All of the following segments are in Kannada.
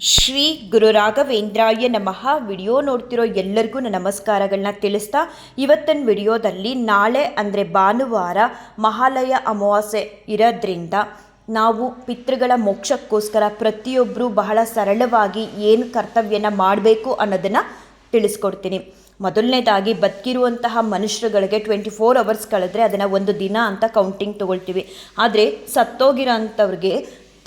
ಶ್ರೀ ಗುರು ರಾಘವೇಂದ್ರಾಯ ನಮಃ. ವಿಡಿಯೋ ನೋಡ್ತಿರೋ ಎಲ್ಲರಿಗೂ ನಮಸ್ಕಾರಗಳನ್ನ ತಿಳಿಸ್ತಾ ಇವತ್ತಿನ ವಿಡಿಯೋದಲ್ಲಿ ನಾಳೆ ಅಂದರೆ ಭಾನುವಾರ ಮಹಾಲಯ ಅಮಾವಾಸ್ಯೆ ಇರೋದ್ರಿಂದ ನಾವು ಪಿತೃಗಳ ಮೋಕ್ಷಕ್ಕೋಸ್ಕರ ಪ್ರತಿಯೊಬ್ಬರು ಬಹಳ ಸರಳವಾಗಿ ಏನು ಕರ್ತವ್ಯನ ಮಾಡಬೇಕು ಅನ್ನೋದನ್ನು ತಿಳಿಸ್ಕೊಡ್ತೀನಿ. ಮೊದಲನೇದಾಗಿ ಬದುಕಿರುವಂತಹ ಮನುಷ್ಯರುಗಳಿಗೆ ಟ್ವೆಂಟಿ ಫೋರ್ ಅವರ್ಸ್ ಕಳೆದ್ರೆ ಅದನ್ನು ಒಂದು ದಿನ ಅಂತ ಕೌಂಟಿಂಗ್ ತೊಗೊಳ್ತೀವಿ. ಆದರೆ ಸತ್ತೋಗಿರೋ ಅಂಥವ್ರಿಗೆ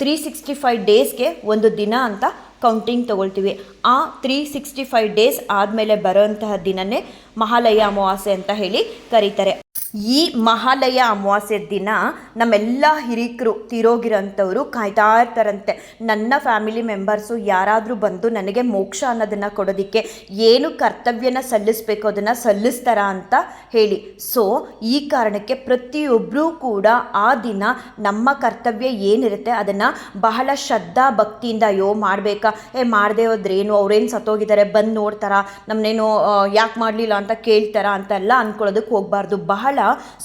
ತ್ರೀ ಸಿಕ್ಸ್ಟಿ ಫೈವ್ ಡೇಸ್ಗೆ ಒಂದು ದಿನ ಅಂತ ಕೌಂಟಿಂಗ್ ತೊಗೊಳ್ತೀವಿ. ಆ ತ್ರೀ ಸಿಕ್ಸ್ಟಿ ಫೈವ್ ಡೇಸ್ ಆದಮೇಲೆ ಬರೋಂತಹ ದಿನನೇ ಮಹಾಲಯ ಅಮಾವಾಸ್ಯೆ ಅಂತ ಹೇಳಿ ಕರೀತಾರೆ. ಈ ಮಹಾಲಯ ಅಮಾವಾಸ್ಯೆ ದಿನ ನಮ್ಮೆಲ್ಲ ಹಿರಿಕರು, ತೀರೋಗಿರೋಂಥವ್ರು ಕಾಯ್ತಾ ಇರ್ತಾರಂತೆ. ನನ್ನ ಫ್ಯಾಮಿಲಿ ಮೆಂಬರ್ಸು ಯಾರಾದರೂ ಬಂದು ನನಗೆ ಮೋಕ್ಷ ಅನ್ನೋದನ್ನು ಕೊಡೋದಕ್ಕೆ ಏನು ಕರ್ತವ್ಯನ ಸಲ್ಲಿಸಬೇಕು, ಅದನ್ನು ಸಲ್ಲಿಸ್ತಾರ ಅಂತ ಹೇಳಿ. ಸೊ, ಈ ಕಾರಣಕ್ಕೆ ಪ್ರತಿಯೊಬ್ಬರೂ ಕೂಡ ಆ ದಿನ ನಮ್ಮ ಕರ್ತವ್ಯ ಏನಿರುತ್ತೆ ಅದನ್ನು ಬಹಳ ಶ್ರದ್ಧಾ ಭಕ್ತಿಯಿಂದ, ಅಯ್ಯೋ ಮಾಡಬೇಕಾ? ಏ, ಮಾಡದೆ ಹೋದ್ರೇನು? ಅವ್ರೇನು ಸತ್ತೋಗಿದ್ದಾರೆ? ಬಂದು ನೋಡ್ತಾರಾ? ನಮ್ಮನೇನು ಯಾಕೆ ಮಾಡಲಿಲ್ಲ ಅಂತ ಕೇಳ್ತಾರಾ ಅಂತೆಲ್ಲ ಅಂದ್ಕೊಳ್ಳೋದಕ್ಕೆ ಹೋಗಬಾರ್ದು. ಬಹಳ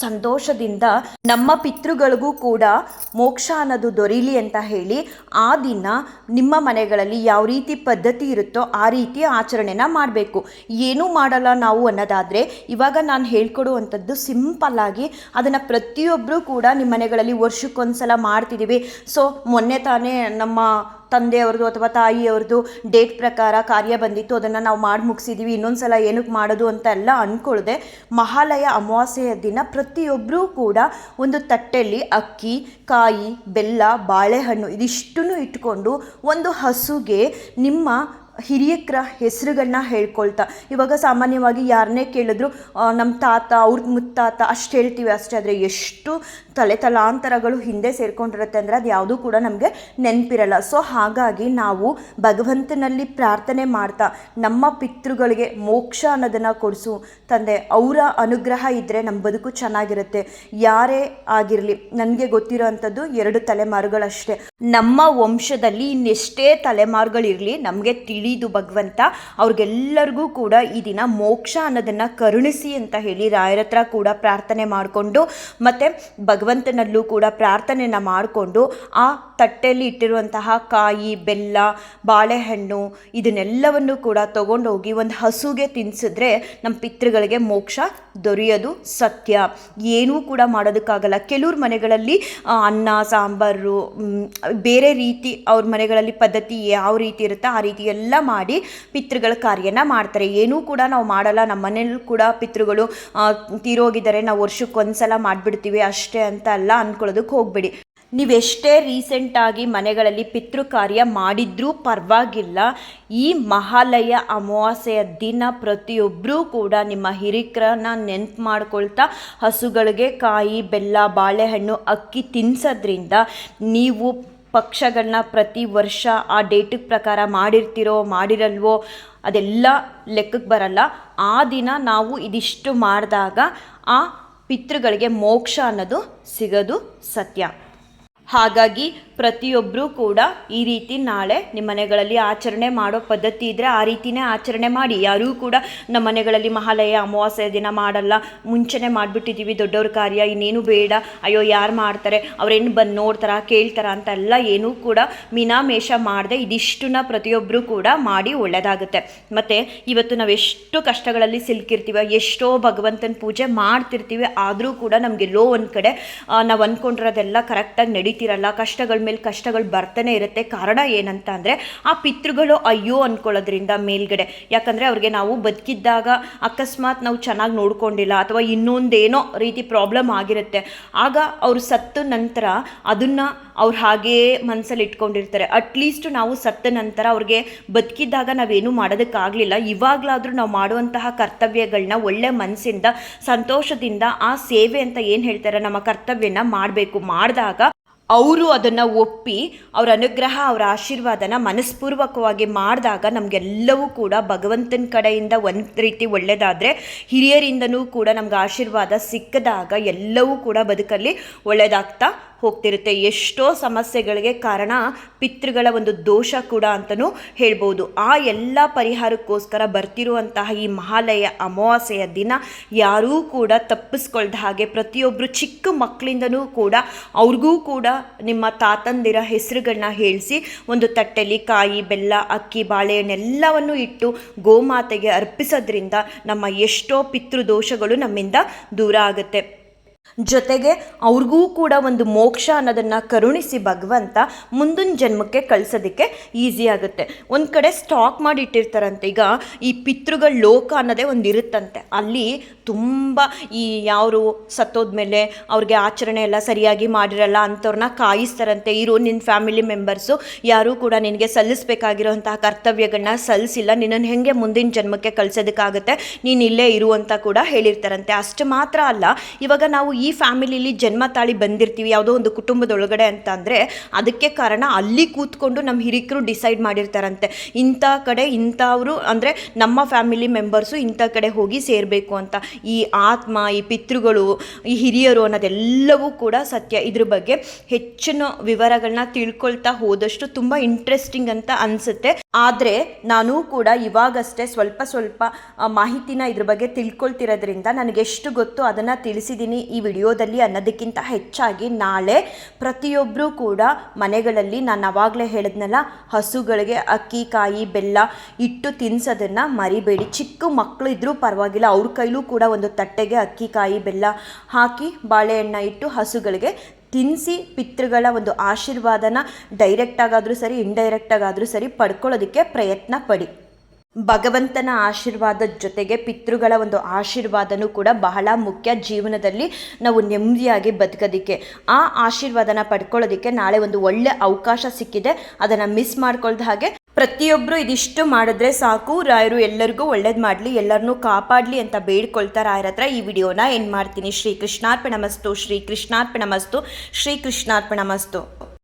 ಸಂತೋಷದಿಂದ ನಮ್ಮ ಪಿತೃಗಳಿಗೂ ಕೂಡ ಮೋಕ್ಷ ಅನ್ನೋದು ದೊರೀಲಿ ಅಂತ ಹೇಳಿ ಆ ದಿನ ನಿಮ್ಮ ಮನೆಗಳಲ್ಲಿ ಯಾವ ರೀತಿ ಪದ್ಧತಿ ಇರುತ್ತೋ ಆ ರೀತಿ ಆಚರಣೆನ ಮಾಡಬೇಕು. ಏನೂ ಮಾಡಲ್ಲ ನಾವು ಅನ್ನೋದಾದರೆ ಇವಾಗ ನಾನು ಹೇಳ್ಕೊಡುವಂಥದ್ದು ಸಿಂಪಲ್ ಆಗಿ ಅದನ್ನು ಪ್ರತಿಯೊಬ್ಬರೂ ಕೂಡ ನಿಮ್ಮ ಮನೆಗಳಲ್ಲಿ ವರ್ಷಕ್ಕೊಂದ್ಸಲ ಮಾಡ್ತಿದ್ದೀವಿ. ಸೊ ಮೊನ್ನೆ ತಾನೇ ನಮ್ಮ ತಂದೆಯವ್ರದ್ದು ಅಥವಾ ತಾಯಿಯವ್ರದ್ದು ಡೇಟ್ ಪ್ರಕಾರ ಕಾರ್ಯ ಬಂದಿತ್ತು, ಅದನ್ನು ನಾವು ಮಾಡಿ ಮುಗಿಸಿದ್ದೀವಿ ಇನ್ನೊಂದು ಸಲ ಏನಕ್ಕೆ ಮಾಡೋದು ಅಂತ ಎಲ್ಲ ಅಂದ್ಕೊಳ್ಳದೆ ಮಹಾಲಯ ಅಮಾವಾಸ್ಯೆಯ ದಿನ ಪ್ರತಿಯೊಬ್ಬರೂ ಕೂಡ ಒಂದು ತಟ್ಟೆಯಲ್ಲಿ ಅಕ್ಕಿ, ಕಾಯಿ, ಬೆಲ್ಲ, ಬಾಳೆಹಣ್ಣು ಇದಿಷ್ಟನ್ನು ಇಟ್ಕೊಂಡು ಒಂದು ಹಸುಗೆ ನಿಮ್ಮ ಹಿರಿಯಕ್ರ ಹೆಸರುಗಳನ್ನ ಹೇಳ್ಕೊಳ್ತಾ. ಇವಾಗ ಸಾಮಾನ್ಯವಾಗಿ ಯಾರನ್ನೇ ಕೇಳಿದ್ರು ನಮ್ಮ ತಾತ, ಅವ್ರ ಮುತ್ತಾತ ಅಷ್ಟು ಹೇಳ್ತೀವಿ ಅಷ್ಟೇ. ಆದರೆ ಎಷ್ಟು ತಲೆ ತಲಾಂತರಗಳು ಹಿಂದೆ ಸೇರ್ಕೊಂಡಿರುತ್ತೆ ಅಂದರೆ ಅದು ಯಾವುದೂ ಕೂಡ ನಮಗೆ ನೆನಪಿರಲ್ಲ. ಸೊ ಹಾಗಾಗಿ ನಾವು ಭಗವಂತನಲ್ಲಿ ಪ್ರಾರ್ಥನೆ ಮಾಡ್ತಾ, ನಮ್ಮ ಪಿತೃಗಳಿಗೆ ಮೋಕ್ಷ ಅನ್ನೋದನ್ನು ಕೊಡಿಸು. ತಂದೆ, ಅವರ ಅನುಗ್ರಹ ಇದ್ದರೆ ನಮ್ಮ ಬದುಕು ಚೆನ್ನಾಗಿರುತ್ತೆ. ಯಾರೇ ಆಗಿರಲಿ, ನನಗೆ ಗೊತ್ತಿರೋ ಅಂಥದ್ದು ಎರಡು ತಲೆಮಾರುಗಳಷ್ಟೇ. ನಮ್ಮ ವಂಶದಲ್ಲಿ ಇನ್ನೆಷ್ಟೇ ತಲೆಮಾರುಗಳಿರಲಿ, ನಮಗೆ ತಿಳಿದು ಭಗವಂತ ಅವ್ರಿಗೆಲ್ಲರಿಗೂ ಕೂಡ ಈ ದಿನ ಮೋಕ್ಷ ಅನ್ನೋದನ್ನು ಕರುಣಿಸಿ ಅಂತ ಹೇಳಿ ರಾಯರ ಹತ್ರ ಕೂಡ ಪ್ರಾರ್ಥನೆ ಮಾಡಿಕೊಂಡು ಮತ್ತು ಭಗವಂತನಲ್ಲೂ ಕೂಡ ಪ್ರಾರ್ಥನೆನ ಮಾಡಿಕೊಂಡು ಆ ತಟ್ಟೆಯಲ್ಲಿ ಇಟ್ಟಿರುವಂತಹ ಕಾಯಿ, ಬೆಲ್ಲ, ಬಾಳೆಹಣ್ಣು ಇದನ್ನೆಲ್ಲವನ್ನು ಕೂಡ ತೊಗೊಂಡೋಗಿ ಒಂದು ಹಸುಗೆ ತಿನ್ಸಿದ್ರೆ ನಮ್ಮ ಪಿತೃಗಳಿಗೆ ಮೋಕ್ಷ ದೊರೆಯೋದು ಸತ್ಯ. ಏನೂ ಕೂಡ ಮಾಡೋದಕ್ಕಾಗಲ್ಲ. ಕೆಲವ್ರ ಮನೆಗಳಲ್ಲಿ ಅನ್ನ, ಸಾಂಬಾರು ಬೇರೆ ರೀತಿ ಅವ್ರ ಮನೆಗಳಲ್ಲಿ ಪದ್ಧತಿ ಯಾವ ರೀತಿ ಇರುತ್ತೋ ಆ ರೀತಿ ಎಲ್ಲ ಮಾಡಿ ಪಿತೃಗಳ ಕಾರ್ಯನ ಮಾಡ್ತಾರೆ. ಏನೂ ಕೂಡ ನಾವು ಮಾಡಲ್ಲ. ನಮ್ಮ ಮನೇಲಿ ಕೂಡ ಪಿತೃಗಳು ತೀರೋಗಿದ್ದಾರೆ. ನಾವು ವರ್ಷಕ್ಕೆ ಒಂದು ಸಲ ಮಾಡಿಬಿಡ್ತೀವಿ. ಅಷ್ಟೇ ಅಂತ ಅಲ್ಲ ಅಂದ್ಕೊಳ್ಳೋದಕ್ಕೆ ಹೋಗ್ಬೇಡಿ. ನೀವೆಷ್ಟೇ ರೀಸೆಂಟಾಗಿ ಮನೆಗಳಲ್ಲಿ ಪಿತೃ ಕಾರ್ಯ ಮಾಡಿದ್ರೂ ಪರವಾಗಿಲ್ಲ. ಈ ಮಹಾಲಯ ಅಮಾವಾಸ್ಯೆಯ ದಿನ ಪ್ರತಿಯೊಬ್ಬರೂ ಕೂಡ ನಿಮ್ಮ ಹಿರಿಕರನ್ನ ನೆನ್ಪು ಮಾಡ್ಕೊಳ್ತಾ ಹಸುಗಳಿಗೆ ಕಾಯಿ, ಬೆಲ್ಲ, ಬಾಳೆಹಣ್ಣು ಅಕ್ಕಿ ತಿನ್ಸೋದ್ರಿಂದ ನೀವು ಪಕ್ಷಗಳನ್ನ ಪ್ರತಿ ವರ್ಷ ಆ ಡೇಟಿಗೆ ಪ್ರಕಾರ ಮಾಡಿರ್ತಿರೋ, ಮಾಡಿರಲ್ವೋ, ಅದೆಲ್ಲ ಲೆಕ್ಕಕ್ಕೆ ಬರಲ್ಲ. ಆ ದಿನ ನಾವು ಇದಿಷ್ಟು ಮಾಡಿದಾಗ ಆ ಪಿತೃಗಳಿಗೆ ಮೋಕ್ಷ ಅನ್ನೋದು ಸಿಗೋದು ಸತ್ಯ. ಹಾಗಾಗಿ ಪ್ರತಿಯೊಬ್ಬರೂ ಕೂಡ ಈ ರೀತಿ ನಾಳೆ ನಿಮ್ಮ ಮನೆಗಳಲ್ಲಿ ಆಚರಣೆ ಮಾಡೋ ಪದ್ಧತಿ ಇದ್ದರೆ ಆ ರೀತಿನೇ ಆಚರಣೆ ಮಾಡಿ. ಯಾರೂ ಕೂಡ ನಮ್ಮ ಮನೆಗಳಲ್ಲಿ ಮಹಾಲಯ ಅಮಾವಾಸ್ಯೆ ದಿನ ಮಾಡಲ್ಲ. ಮುಂಚೆನೇ ಮಾಡಿಬಿಟ್ಟಿದ್ದೀವಿ ದೊಡ್ಡವ್ರ ಕಾರ್ಯ, ಇನ್ನೇನು ಬೇಡ. ಅಯ್ಯೋ, ಯಾರು ಮಾಡ್ತಾರೆ? ಅವ್ರೇನು ಬಂದು ನೋಡ್ತಾರ, ಕೇಳ್ತಾರ ಅಂತೆಲ್ಲ ಏನೂ ಕೂಡ ಮೀನಾಮೇಷ ಮಾಡದೆ ಇದಿಷ್ಟನ್ನ ಪ್ರತಿಯೊಬ್ಬರೂ ಕೂಡ ಮಾಡಿ ಒಳ್ಳೆಯದಾಗುತ್ತೆ ಮತ್ತು ಇವತ್ತು ನಾವು ಎಷ್ಟು ಕಷ್ಟಗಳಲ್ಲಿ ಸಿಲುಕಿರ್ತೀವ, ಎಷ್ಟೋ ಭಗವಂತನ ಪೂಜೆ ಮಾಡ್ತಿರ್ತೀವಿ, ಆದರೂ ಕೂಡ ನಮಗೆ ಲೋ ಒಂದು ಕಡೆ ನಾವು ಅಂದ್ಕೊಂಡಿರೋದೆಲ್ಲ ಕರೆಕ್ಟಾಗಿ ನಡೀತಿರಲ್ಲ. ಕಷ್ಟಗಳ ಮೇಲೆ ಕಷ್ಟಗಳು ಬರ್ತಾನೆ ಇರುತ್ತೆ. ಕಾರಣ ಏನಂತ ಅಂದರೆ, ಆ ಪಿತೃಗಳು ಅಯ್ಯೋ ಅಂದ್ಕೊಳ್ಳೋದ್ರಿಂದ ಮೇಲ್ಗಡೆ. ಯಾಕಂದರೆ ಅವ್ರಿಗೆ ನಾವು ಬದುಕಿದ್ದಾಗ ಅಕಸ್ಮಾತ್ ನಾವು ಚೆನ್ನಾಗಿ ನೋಡ್ಕೊಂಡಿಲ್ಲ ಅಥವಾ ಇನ್ನೊಂದೇನೋ ರೀತಿ ಪ್ರಾಬ್ಲಮ್ ಆಗಿರುತ್ತೆ. ಆಗ ಅವರು ಸತ್ತ ನಂತರ ಅದನ್ನು ಅವ್ರು ಹಾಗೇ ಮನಸ್ಸಲ್ಲಿ ಇಟ್ಕೊಂಡಿರ್ತಾರೆ. ಅಟ್ಲೀಸ್ಟ್ ನಾವು ಸತ್ತ ನಂತರ ಅವ್ರಿಗೆ ಬದುಕಿದ್ದಾಗ ನಾವೇನು ಮಾಡೋದಕ್ಕಾಗಲಿಲ್ಲ. ಇವಾಗಲಾದರೂ ನಾವು ಮಾಡುವಂತಹ ಕರ್ತವ್ಯಗಳನ್ನ ಒಳ್ಳೆ ಮನಸ್ಸಿಂದ ಸಂತೋಷದಿಂದ ಆ ಸೇವೆ ಅಂತ ಏನು ಹೇಳ್ತಾರೆ, ನಮ್ಮ ಕರ್ತವ್ಯನ ಮಾಡಬೇಕು. ಮಾಡಿದಾಗ ಅವರು ಅದನ್ನು ಒಪ್ಪಿ ಅವರ ಅನುಗ್ರಹ, ಅವರ ಆಶೀರ್ವಾದನ ಮನಸ್ಪೂರ್ವಕವಾಗಿ ಮಾಡಿದಾಗ ನಮಗೆಲ್ಲವೂ ಕೂಡ ಭಗವಂತನ ಕಡೆಯಿಂದ ಒಂದು ರೀತಿ ಒಳ್ಳೆಯದಾದರೆ ಹಿರಿಯರಿಂದನೂ ಕೂಡ ನಮ್ಗೆ ಆಶೀರ್ವಾದ ಸಿಕ್ಕದಾಗ ಎಲ್ಲವೂ ಕೂಡ ಬದುಕಲ್ಲಿ ಒಳ್ಳೆಯದಾಗ್ತಾ ಹೋಗ್ತಿರುತ್ತೆ. ಎಷ್ಟೋ ಸಮಸ್ಯೆಗಳಿಗೆ ಕಾರಣ ಪಿತೃಗಳ ಒಂದು ದೋಷ ಕೂಡ ಅಂತಲೂ ಹೇಳ್ಬೋದು. ಆ ಎಲ್ಲ ಪರಿಹಾರಕ್ಕೋಸ್ಕರ ಬರ್ತಿರುವಂತಹ ಈ ಮಹಾಲಯ ಅಮಾವಾಸ್ಯೆಯ ದಿನ ಯಾರೂ ಕೂಡ ತಪ್ಪಿಸ್ಕೊಳ್ದ ಹಾಗೆ ಪ್ರತಿಯೊಬ್ಬರು ಚಿಕ್ಕ ಮಕ್ಕಳಿಂದನೂ ಕೂಡ ಅವ್ರಿಗೂ ಕೂಡ ನಿಮ್ಮ ತಾತಂದಿರ ಹೆಸರುಗಳನ್ನ ಹೇಳಿಸಿ ಒಂದು ತಟ್ಟೆಲಿ ಕಾಯಿ, ಬೆಲ್ಲ, ಅಕ್ಕಿ ಬಾಳೆಹಣ್ಣೆಲ್ಲವನ್ನು ಇಟ್ಟು ಗೋಮಾತೆಗೆ ಅರ್ಪಿಸೋದ್ರಿಂದ ನಮ್ಮ ಎಷ್ಟೋ ಪಿತೃದೋಷಗಳು ನಮ್ಮಿಂದ ದೂರ ಆಗುತ್ತೆ. ಜೊತೆಗೆ ಅವ್ರಿಗೂ ಕೂಡ ಒಂದು ಮೋಕ್ಷ ಅನ್ನೋದನ್ನು ಕರುಣಿಸಿ ಭಗವಂತ ಮುಂದಿನ ಜನ್ಮಕ್ಕೆ ಕಳಿಸೋದಕ್ಕೆ ಈಸಿ ಆಗುತ್ತೆ. ಒಂದು ಕಡೆ ಸ್ಟಾಕ್ ಮಾಡಿ ಇಟ್ಟಿರ್ತಾರಂತೆ, ಈಗ ಈ ಪಿತೃಗಳ ಲೋಕ ಅನ್ನೋದೇ ಒಂದು ಇರುತ್ತಂತೆ. ಅಲ್ಲಿ ತುಂಬ ಈ ಯಾರು ಸತ್ತೋದ್ಮೇಲೆ ಅವ್ರಿಗೆ ಆಚರಣೆ ಎಲ್ಲ ಸರಿಯಾಗಿ ಮಾಡಿರಲ್ಲ ಅಂಥವ್ರನ್ನ ಕಾಯಿಸ್ತಾರಂತೆ. ಇರು ನಿನ್ನ ಫ್ಯಾಮಿಲಿ ಮೆಂಬರ್ಸು ಯಾರೂ ಕೂಡ ನಿನಗೆ ಸಲ್ಲಿಸಬೇಕಾಗಿರೋಂತಹ ಕರ್ತವ್ಯಗಳನ್ನ ಸಲ್ಲಿಸಿಲ್ಲ. ನಿನ್ನನ್ನು ಹೆಂಗೆ ಮುಂದಿನ ಜನ್ಮಕ್ಕೆ ಕಳಿಸೋದಕ್ಕಾಗುತ್ತೆ? ನೀನು ಇಲ್ಲೇ ಇರು ಅಂತ ಕೂಡ ಹೇಳಿರ್ತಾರಂತೆ. ಅಷ್ಟು ಮಾತ್ರ ಅಲ್ಲ. ಇವಾಗ ನಾವು ಈ ಫ್ಯಾಮಿಲಿಲಿ ಜನ್ಮ ತಾಳಿ ಬಂದಿರ್ತೀವಿ ಯಾವುದೋ ಒಂದು ಕುಟುಂಬದೊಳಗಡೆ ಅಂತ ಅಂದರೆ ಅದಕ್ಕೆ ಕಾರಣ ಅಲ್ಲಿ ಕೂತ್ಕೊಂಡು ನಮ್ಮ ಹಿರಿಕರು ಡಿಸೈಡ್ ಮಾಡಿರ್ತಾರಂತೆ. ಇಂಥ ಕಡೆ ಇಂಥವರು ಅಂದರೆ ನಮ್ಮ ಫ್ಯಾಮಿಲಿ ಮೆಂಬರ್ಸು ಇಂಥ ಕಡೆ ಹೋಗಿ ಸೇರಬೇಕು ಅಂತ. ಈ ಆತ್ಮ, ಈ ಪಿತೃಗಳು, ಈ ಹಿರಿಯರು ಅನ್ನೋದೆಲ್ಲವೂ ಕೂಡ ಸತ್ಯ. ಇದ್ರ ಬಗ್ಗೆ ಹೆಚ್ಚಿನ ವಿವರಗಳನ್ನ ತಿಳ್ಕೊಳ್ತಾ ಹೋದಷ್ಟು ತುಂಬ ಇಂಟ್ರೆಸ್ಟಿಂಗ್ ಅಂತ ಅನಿಸುತ್ತೆ. ಆದರೆ ನಾನು ಕೂಡ ಇವಾಗಷ್ಟೇ ಸ್ವಲ್ಪ ಸ್ವಲ್ಪ ಮಾಹಿತಿನ ಇದ್ರ ಬಗ್ಗೆ ತಿಳ್ಕೊಳ್ತಿರೋದ್ರಿಂದ ನನಗೆ ಎಷ್ಟು ಗೊತ್ತು ಅದನ್ನು ತಿಳಿಸಿದ್ದೀನಿ ಈ ವಿಡಿಯೋದಲ್ಲಿ ಅನ್ನೋದಕ್ಕಿಂತ ಹೆಚ್ಚಾಗಿ ನಾಳೆ ಪ್ರತಿಯೊಬ್ಬರೂ ಕೂಡ ಮನೆಗಳಲ್ಲಿ ನಾನು ಅವಾಗಲೇ ಹೇಳಿದ್ನಲ್ಲ, ಹಸುಗಳಿಗೆ ಅಕ್ಕಿ, ಕಾಯಿ, ಬೆಲ್ಲ ಇಟ್ಟು ತಿನ್ಸೋದನ್ನು ಮರಿಬೇಡಿ. ಚಿಕ್ಕ ಮಕ್ಕಳು ಇದ್ದರೂ ಪರವಾಗಿಲ್ಲ, ಅವ್ರ ಕೈಲೂ ಕೂಡ ಒಂದು ತಟ್ಟೆಗೆ ಅಕ್ಕಿ, ಕಾಯಿ, ಬೆಲ್ಲ ಹಾಕಿ ಬಾಳೆಹಣ್ಣ ಇಟ್ಟು ಹಸುಗಳಿಗೆ ತಿನ್ನಿಸಿ ಪಿತೃಗಳ ಒಂದು ಆಶೀರ್ವಾದನ ಡೈರೆಕ್ಟಾಗಾದರೂ ಸರಿ ಇಂಡೈರೆಕ್ಟಾಗಾದರೂ ಸರಿ ಪಡ್ಕೊಳ್ಳೋದಕ್ಕೆ ಪ್ರಯತ್ನ ಪಡಿ. ಭಗವಂತನ ಆಶೀರ್ವಾದ ಜೊತೆಗೆ ಪಿತೃಗಳ ಒಂದು ಆಶೀರ್ವಾದನೂ ಕೂಡ ಬಹಳ ಮುಖ್ಯ ಜೀವನದಲ್ಲಿ ನಾವು ನೆಮ್ಮದಿಯಾಗಿ ಬದುಕೋದಕ್ಕೆ. ಆ ಆಶೀರ್ವಾದನ ಪಡ್ಕೊಳ್ಳೋದಕ್ಕೆ ನಾಳೆ ಒಂದು ಒಳ್ಳೆ ಅವಕಾಶ ಸಿಕ್ಕಿದೆ, ಅದನ್ನು ಮಿಸ್ ಮಾಡ್ಕೊಳ್ದ ಹಾಗೆ ಪ್ರತಿಯೊಬ್ಬರು ಇದಿಷ್ಟು ಮಾಡಿದ್ರೆ ಸಾಕು. ರಾಯರು ಎಲ್ಲರಿಗೂ ಒಳ್ಳೇದು ಮಾಡಲಿ ಎಲ್ಲರನ್ನೂ ಕಾಪಾಡಲಿ ಅಂತ ಬೇಡ್ಕೊಳ್ತಾ ರಾಯರ ಹತ್ರ ಈ ವಿಡಿಯೋನ. ಏನು ಮಾಡ್ತೀನಿ? ಶ್ರೀ ಕೃಷ್ಣಾರ್ಪಣ ಮಸ್ತು ಶ್ರೀ ಕೃಷ್ಣಾರ್ಪಣ ಮಸ್ತು ಶ್ರೀ ಕೃಷ್ಣಾರ್ಪಣ ಮಸ್ತು